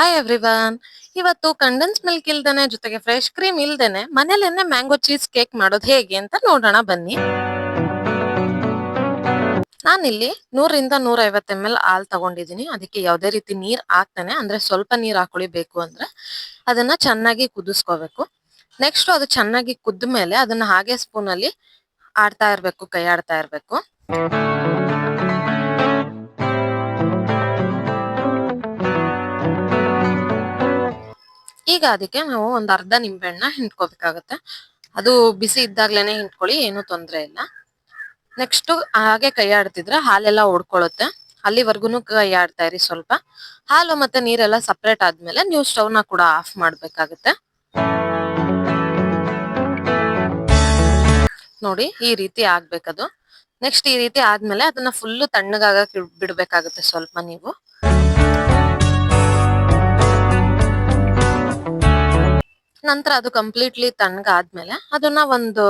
Hi everyone ಇವತ್ತು condense milk ಇಲ್ದೇನೆ, ಜೊತೆಗೆ ಫ್ರೆಶ್ ಕ್ರೀಮ್ ಇಲ್ದೇನೆ ಮನೇಲೇನೆ ಮ್ಯಾಂಗೋ ಚೀಸ್ ಕೇಕ್ ಮಾಡೋದು ಹೇಗೆ ಅಂತ ನೋಡೋಣ, ಬನ್ನಿ. ನಾನಿಲ್ಲಿ ನೂರಿಂದ ನೂರ ಐವತ್ತು ಎಂ ಎಲ್ ಹಾಲ್ ತಗೊಂಡಿದ್ದೀನಿ. ಅದಕ್ಕೆ ಯಾವುದೇ ರೀತಿ ನೀರ್ ಹಾಕ್ತಾನೆ. ಅಂದ್ರೆ ಸ್ವಲ್ಪ ನೀರ್ ಹಾಕೊಳ್ಳಿ ಬೇಕು ಅಂದ್ರೆ ಅದನ್ನ ಚೆನ್ನಾಗಿ ಕುದಿಸ್ಕೋಬೇಕು. ನೆಕ್ಸ್ಟ್ ಅದು ಚೆನ್ನಾಗಿ ಕುದ್ದ ಮೇಲೆ ಅದನ್ನ ಹಾಗೆ ಸ್ಪೂನ್ ಅಲ್ಲಿ ಆಡ್ತಾ ಇರ್ಬೇಕು ಕೈ ಆಡ್ತಾ ಇರ್ಬೇಕು. ಈಗ ಅದಕ್ಕೆ ನಾವು ಒಂದು ಅರ್ಧ ನಿಂಬೆಹಣ್ಣ ಹಿಂಡ್ಕೋಬೇಕಾಗತ್ತೆ. ಅದು ಬಿಸಿ ಇದ್ದಾಗ್ಲೇನೆ ಹಿಂಡ್ಕೊಳ್ಳಿ, ಏನು ತೊಂದರೆ ಇಲ್ಲ. ನೆಕ್ಸ್ಟ್ ಹಾಗೆ ಕೈ ಆಡ್ತಿದ್ರೆ ಹಾಲೆಲ್ಲ ಓಡ್ಕೊಳ್ಳುತ್ತೆ. ಅಲ್ಲಿವರೆಗೂ ಕೈ ಆಡ್ತಾ ಇರಿ ಸ್ವಲ್ಪ. ಹಾಲು ಮತ್ತೆ ನೀರೆಲ್ಲ ಸಪ್ರೇಟ್ ಆದ್ಮೇಲೆ ನೀವು ಸ್ಟವ್ನ ಕೂಡ ಆಫ್ ಮಾಡ್ಬೇಕಾಗತ್ತೆ. ನೋಡಿ, ಈ ರೀತಿ ಆಗ್ಬೇಕದು. ನೆಕ್ಸ್ಟ್ ಈ ರೀತಿ ಆದ್ಮೇಲೆ ಅದನ್ನ ಫುಲ್ಲು ತಣ್ಣಗಾಗ ಬಿಡ್ಬೇಕಾಗತ್ತೆ ಸ್ವಲ್ಪ ನೀವು. ನಂತರ ಅದು ಕಂಪ್ಲೀಟ್ಲಿ ತಣ್ಣಗಾದ್ಮೇಲೆ ಅದನ್ನ ಒಂದು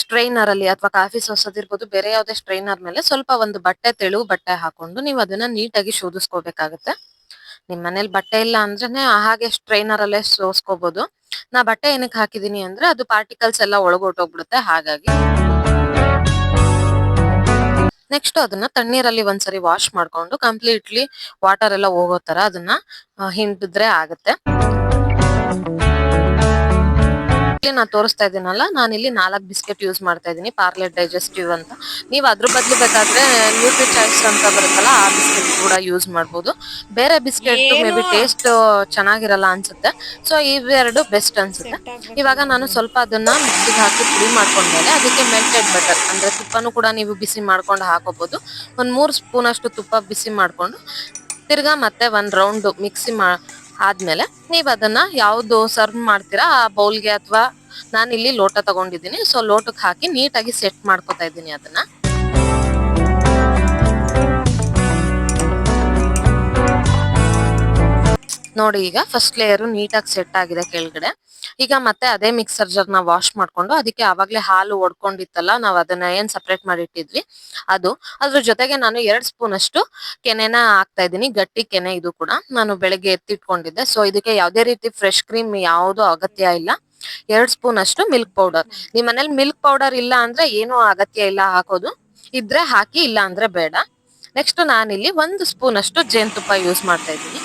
ಸ್ಟ್ರೈನರ್ ಅಲ್ಲಿ ಅಥವಾ ಕಾಫಿ ಸೋಸೋದಿರ್ಬೋದು ಬೇರೆ ಯಾವುದೇ ಸ್ಟ್ರೈನರ್ ಮೇಲೆ ಸ್ವಲ್ಪ ಒಂದು ಬಟ್ಟೆ, ತೆಳು ಬಟ್ಟೆ ಹಾಕೊಂಡು ನೀವು ಅದನ್ನ ನೀಟಾಗಿ ಶೋಧಿಸ್ಕೋಬೇಕಾಗತ್ತೆ. ನಿಮ್ ಮನೇಲಿ ಬಟ್ಟೆ ಇಲ್ಲ ಅಂದ್ರೆ ಹಾಗೆ ಸ್ಟ್ರೈನರ್ ಅಲ್ಲೇ ಸೋಸ್ಕೋಬಹುದು ನಾ ಬಟ್ಟೆ ಏನಕ್ಕೆ ಹಾಕಿದೀನಿ ಅಂದ್ರೆ ಅದು ಪಾರ್ಟಿಕಲ್ಸ್ ಎಲ್ಲ ಒಳಗೊಟ್ಟೋಗ್ಬಿಡುತ್ತೆ ಹಾಗಾಗಿ. ನೆಕ್ಸ್ಟ್ ಅದನ್ನ ತಣ್ಣೀರಲ್ಲಿ ಒಂದ್ಸರಿ ವಾಶ್ ಮಾಡ್ಕೊಂಡು ಕಂಪ್ಲೀಟ್ಲಿ ವಾಟರ್ ಎಲ್ಲ ಹೋಗೋ ತರ ಅದನ್ನ ಹಿಂಡಿದ್ರೆ ಆಗತ್ತೆ. ನಾ ತೋರಿಸ್ತಾ ಇದ್ದೀನಲ್ಲ ನಾನು ಇಲ್ಲಿ ನಾಲ್ಕು ಬಿಸ್ಕೆಟ್ ಯೂಸ್ ಮಾಡ್ತಾ ಇದ್ದೀನಿ ಪಾರ್ಲೆಟ್ ಡೈಜೆಸ್ಟಿವ್ ಅಂತ. ನೀವು ಅದ್ರ ಬದಲು ಬೇಕಾದ್ರೆ ನ್ಯೂಟ್ರಿ ಚಾಯ್ಸ್ ಅಂತ ಬರುತ್ತಲ್ಲ ಆ ಬಿಸ್ಕೆಟ್ ಕೂಡ ಯೂಸ್ ಮಾಡ್ಬೋದು. ಬೇರೆ ಬಿಸ್ಕೆಟ್ ಮೇ ಬಿ ಟೇಸ್ಟ್ ಚೆನ್ನಾಗಿರಲ್ಲ ಅನ್ಸುತ್ತೆ. ಸೊ ಇವೆರಡು ಬೆಸ್ಟ್ ಅನ್ಸುತ್ತೆ. ಇವಾಗ ನಾನು ಸ್ವಲ್ಪ ಅದನ್ನ ಮಿಕ್ಸಿಗೆ ಹಾಕಿ ಪುಡಿ ಮಾಡ್ಕೊಂಡ್ಮೇಲೆ ಅದಕ್ಕೆ ಮೆಲ್ಟೆಡ್ ಬಟರ್ ಅಂದ್ರೆ ತುಪ್ಪನೂ ಕೂಡ ನೀವು ಬಿಸಿ ಮಾಡ್ಕೊಂಡು ಹಾಕೋಬಹುದು ಒಂದ್ ಮೂರು ಸ್ಪೂನ್ ಅಷ್ಟು ತುಪ್ಪ ಬಿಸಿ ಮಾಡ್ಕೊಂಡು ತಿರ್ಗಾ ಮತ್ತೆ ಒಂದ್ ರೌಂಡ್ ಮಿಕ್ಸಿ ಮಾ ಆದ್ಮೇಲೆ ನೀವು ಅದನ್ನ ಯಾವ್ದು ಸರ್ವ್ ಮಾಡ್ತೀರಾ, ಆ ಬೌಲ್ಗೆ ಅಥವಾ ನಾನಿಲ್ಲಿ ಲೋಟ ತಗೊಂಡಿದ್ದೀನಿ. ಸೊ ಲೋಟಕ್ಕೆ ಹಾಕಿ ನೀಟಾಗಿ ಸೆಟ್ ಮಾಡ್ಕೊತಾ ಇದ್ದೀನಿ ಅದನ್ನ. ನೋಡಿ ಈಗ ಫಸ್ಟ್ ಲೇಯರ್ ನೀಟಾಗಿ ಸೆಟ್ ಆಗಿದೆ ಕೆಳಗಡೆ. ಈಗ ಮತ್ತೆ ಅದೇ ಮಿಕ್ಸರ್ ಜರ್ನ ವಾಶ್ ಮಾಡ್ಕೊಂಡು ಅದಕ್ಕೆ ಅವಾಗ್ಲೇ ಹಾಲು ಒಡ್ಕೊಂಡಿತ್ತಲ್ಲ, ನಾವ್ ಅದನ್ನ ಏನ್ ಸಪ್ರೇಟ್ ಮಾಡಿಟ್ಟಿದ್ವಿ? ಅದು. ಅದ್ರ ಜೊತೆಗೆ ನಾನು ಎರಡ್ ಸ್ಪೂನ್ ಅಷ್ಟು ಕೆನೆನ ಹಾಕ್ತಾ ಇದ್ದೀನಿ, ಗಟ್ಟಿ ಕೆನೆ ಇದು ಕೂಡ. ನಾನು ಬೆಳಗ್ಗೆ ಎತ್ತಿಟ್ಕೊಂಡಿದ್ದೆ. ಸೊ ಇದಕ್ಕೆ ಯಾವ್ದೇ ರೀತಿ ಫ್ರೆಶ್ ಕ್ರೀಮ್ ಯಾವುದು ಅಗತ್ಯ ಇಲ್ಲ. ಎರಡ್ ಸ್ಪೂನ್ ಅಷ್ಟು ಮಿಲ್ಕ್ ಪೌಡರ್ ನಿಮ್ ಮನೇಲಿ ಮಿಲ್ಕ್ ಪೌಡರ್ ಇಲ್ಲ ಅಂದ್ರೆ ಏನು ಅಗತ್ಯ ಇಲ್ಲ ಹಾಕೋದು. ಇದ್ರೆ ಹಾಕಿ ಇಲ್ಲ ಅಂದ್ರೆ ಬೇಡ. ನೆಕ್ಸ್ಟ್ ನಾನಿಲ್ಲಿ ಒಂದು ಸ್ಪೂನ್ ಅಷ್ಟು ಜೇನುತುಪ್ಪ ಯೂಸ್ ಮಾಡ್ತಾ ಇದ್ದೀನಿ.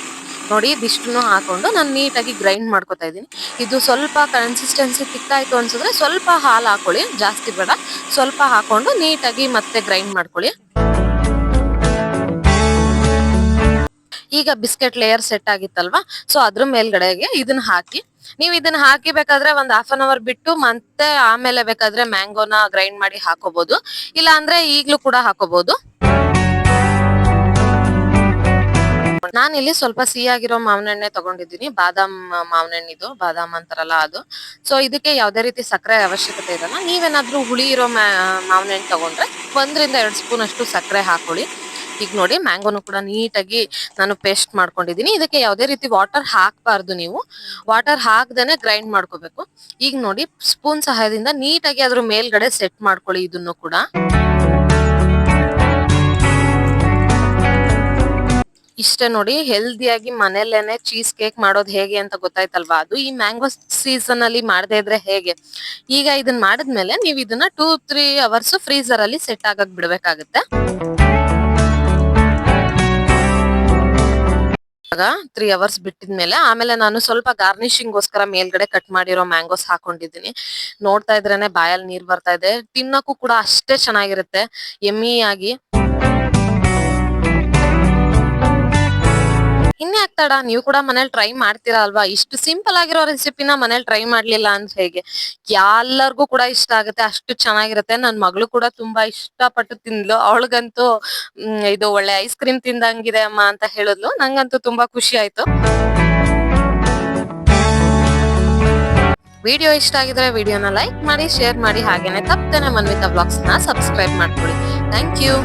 ನೋಡಿ ಇದಿಷ್ಟನ್ನು ಹಾಕೊಂಡು ನಾನು ನೀಟಾಗಿ ಗ್ರೈಂಡ್ ಮಾಡ್ಕೊತಾ ಇದ್ದೀನಿ. ಇದು ಸ್ವಲ್ಪ ಕನ್ಸಿಸ್ಟೆನ್ಸಿ ತಿಕ್ಕಾಯ್ತು ಅನ್ಸಿದ್ರೆ ಸ್ವಲ್ಪ ಹಾಲು ಹಾಕೊಳ್ಳಿ, ಜಾಸ್ತಿ ಬೇಡ. ಸ್ವಲ್ಪ ಹಾಕೊಂಡು ನೀಟಾಗಿ ಮತ್ತೆ ಗ್ರೈಂಡ್ ಮಾಡ್ಕೊಳ್ಳಿ. ಈಗ ಬಿಸ್ಕೆಟ್ ಲೇಯರ್ ಸೆಟ್ ಆಗಿತ್ತಲ್ವಾ? ಸೊ ಅದ್ರ ಮೇಲ್ಗಡೆಗೆ ಇದನ್ನ ಹಾಕಿ. ನೀವು ಇದನ್ನ ಹಾಕಿ ಬೇಕಾದ್ರೆ ಒಂದ್ ಹಾಫ್ ಅನ್ ಅವರ್ ಬಿಟ್ಟು ಮತ್ತೆ ಆಮೇಲೆ ಬೇಕಾದ್ರೆ ಮ್ಯಾಂಗೋನ ಗ್ರೈಂಡ್ ಮಾಡಿ ಹಾಕೋಬಹುದು ಇಲ್ಲ ಅಂದ್ರೆ ಈಗ್ಲೂ ಕೂಡ ಹಾಕೋಬಹುದು ನಾನಿಲ್ಲಿ ಸ್ವಲ್ಪ ಸಿಹಿಯಾಗಿರೋ ಮಾವಿನ ಹಣ್ಣೆ ತಗೊಂಡಿದ್ದೀನಿ. ಬಾದಾಮ್ ಮಾವಿನ ಇದು ಬಾದಾಮ್ ಅಂತಾರಲ್ಲ ಅದು. ಸೊ ಇದಕ್ಕೆ ಯಾವುದೇ ರೀತಿ ಸಕ್ಕರೆ ಅವಶ್ಯಕತೆ ಇರಲ್ಲ. ನೀವೇನಾದ್ರೂ ಹುಳಿ ಇರೋ ಮಾವಿನ ಹಣ್ಣು ತಗೊಂಡ್ರೆ ಒಂದರಿಂದ ಎರಡು ಸ್ಪೂನ್ ಅಷ್ಟು ಸಕ್ಕರೆ ಹಾಕೊಳ್ಳಿ. ಈಗ ನೋಡಿ, ಮ್ಯಾಂಗೋನು ಕೂಡ ನೀಟಾಗಿ ನಾನು ಪೇಸ್ಟ್ ಮಾಡ್ಕೊಂಡಿದ್ದೀನಿ. ಇದಕ್ಕೆ ಯಾವುದೇ ರೀತಿ ವಾಟರ್ ಹಾಕಬಾರ್ದು ನೀವು. ವಾಟರ್ ಹಾಕ್ದೇನೆ ಗ್ರೈಂಡ್ ಮಾಡ್ಕೋಬೇಕು. ಈಗ ನೋಡಿ, ಸ್ಪೂನ್ ಸಹಾಯದಿಂದ ನೀಟಾಗಿ ಅದ್ರ ಮೇಲ್ಗಡೆ ಸೆಟ್ ಮಾಡ್ಕೊಳ್ಳಿ ಇದನ್ನು ಕೂಡ. ಇಷ್ಟೇ ನೋಡಿ ಹೆಲ್ದಿಯಾಗಿ ಮನೇಲೇನೆ ಚೀಸ್ ಕೇಕ್ ಮಾಡೋದು ಹೇಗೆ ಅಂತ ಗೊತ್ತಾಯ್ತಲ್ವಾ? ಅದು ಈ ಮ್ಯಾಂಗೋ ಸೀಸನ್ ಅಲ್ಲಿ ಮಾಡದೇ ಇದ್ರೆ ಹೇಗೆ? ಈಗ ಇದನ್ನ ಮಾಡಿದ್ಮೇಲೆ ನೀವು ಇದನ್ನ ಟೂ ತ್ರೀ ಅವರ್ಸ್ ಫ್ರೀಸರ್ ಅಲ್ಲಿ ಸೆಟ್ ಆಗಕ್ ಬಿಡ್ಬೇಕಾಗತ್ತೆ. ತ್ರೀ ಅವರ್ಸ್ ಬಿಟ್ಟಿದ್ಮೇಲೆ ಆಮೇಲೆ ನಾನು ಸ್ವಲ್ಪ ಗಾರ್ನಿಶಿಂಗ್ ಗೋಸ್ಕರ ಮೇಲ್ಗಡೆ ಕಟ್ ಮಾಡಿರೋ ಮ್ಯಾಂಗೋಸ್ ಹಾಕೊಂಡಿದ್ದೀನಿ. ನೋಡ್ತಾ ಇದ್ರೇನೆ ಬಾಯಲ್ಲಿ ನೀರ್ ಬರ್ತಾ ಇದೆ. ತಿನ್ನಕ್ಕೂ ಕೂಡ ಅಷ್ಟೇ ಚೆನ್ನಾಗಿರುತ್ತೆ. ಎಮ್ಮಿ ಆಗಿ. ಇನ್ಯಾಕ್ ಆಗ್ತಾಡ? ನೀವು ಕೂಡ ಮನೇಲಿ ಟ್ರೈ ಮಾಡ್ತೀರಾ ಅಲ್ವಾ? ಇಷ್ಟು ಸಿಂಪಲ್ ಆಗಿರೋ ರೆಸಿಪಿನ ಮನೇಲಿ ಟ್ರೈ ಮಾಡ್ಲಿಲ್ಲ ಅಂದ್ರೆ ಹೇಗೆ? ಎಲ್ಲರಿಗೂ ಕೂಡ ಇಷ್ಟ ಆಗುತ್ತೆ, ಅಷ್ಟು ಚೆನ್ನಾಗಿರುತ್ತೆ. ನನ್ ಮಗಳು ಕೂಡ ತುಂಬಾ ಇಷ್ಟಪಟ್ಟು ತಿಂದ್ಲು. ಅವಳಿಗಂತೂ ಇದು ಒಳ್ಳೆ ಐಸ್ ಕ್ರೀಮ್ ತಿಂದಂಗಿದೆ ಅಮ್ಮ ಅಂತ ಹೇಳಿದ್ಲು. ನಂಗಂತೂ ತುಂಬಾ ಖುಷಿ ಆಯ್ತು. ವಿಡಿಯೋ ಇಷ್ಟ ಆಗಿದ್ರೆ ವಿಡಿಯೋನ ಲೈಕ್ ಮಾಡಿ, ಶೇರ್ ಮಾಡಿ, ಹಾಗೇನೆ ತಪ್ಪದೇನೆ ಮನ್ವಿತಾ ಬ್ಲಾಗ್ಸ್ನ ಸಬ್ಸ್ಕ್ರೈಬ್ ಮಾಡ್ಕೊಳ್ಳಿ. Thank you